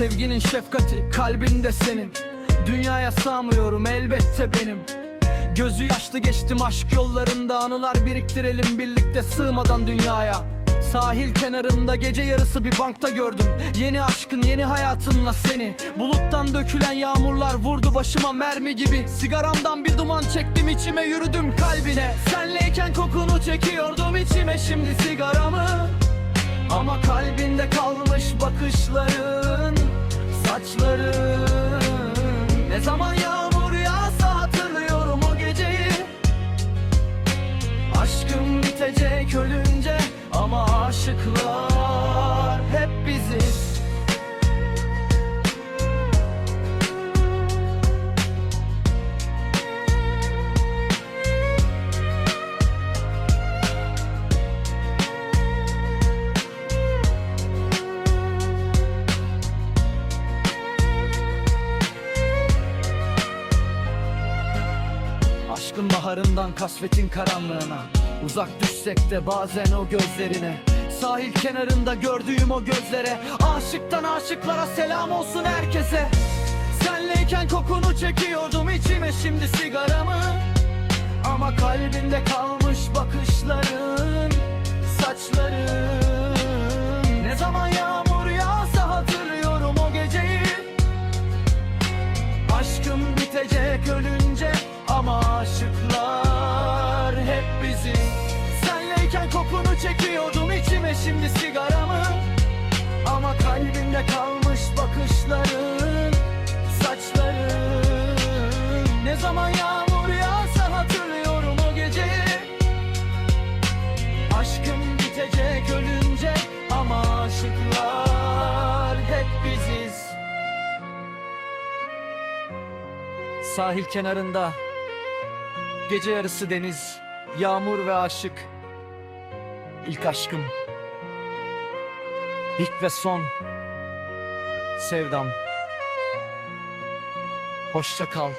Sevginin şefkati kalbinde senin. Dünyaya sığmıyorum elbette benim. Gözü yaşlı geçtim aşk yollarında Anılar biriktirelim birlikte sığmadan dünyaya. Sahil kenarında gece yarısı bir bankta gördüm. Yeni aşkın yeni hayatınla seni. Buluttan dökülen yağmurlar vurdu başıma mermi gibi. Sigaramdan bir duman çektim içime yürüdüm kalbine. Senleyken kokunu çekiyordum içime. Şimdi sigaramı Ama kalbinde kalmış Aşkım bitecek ölünce ama aşıklar Aşkın baharından kasvetin karanlığına. Uzak düşsek de bazen o gözlerine. Sahil kenarında gördüğüm o gözlere. Aşıktan aşıklara selam olsun herkese. Senleyken kokunu çekiyordum içime. Şimdi sigaramı. Ama kalbinde kalmış Kokunu çekiyordum içime şimdi sigaramı. Ama kalbimde kalmış bakışların Saçların. Ne zaman yağmur yağsa hatırlıyorum o geceyi Aşkım bitecek ölünce ama aşıklar hep biziz. Sahil kenarında Gece yarısı deniz Yağmur ve aşık İlk aşkım. İlk ve son Sevdam. Hoşça kal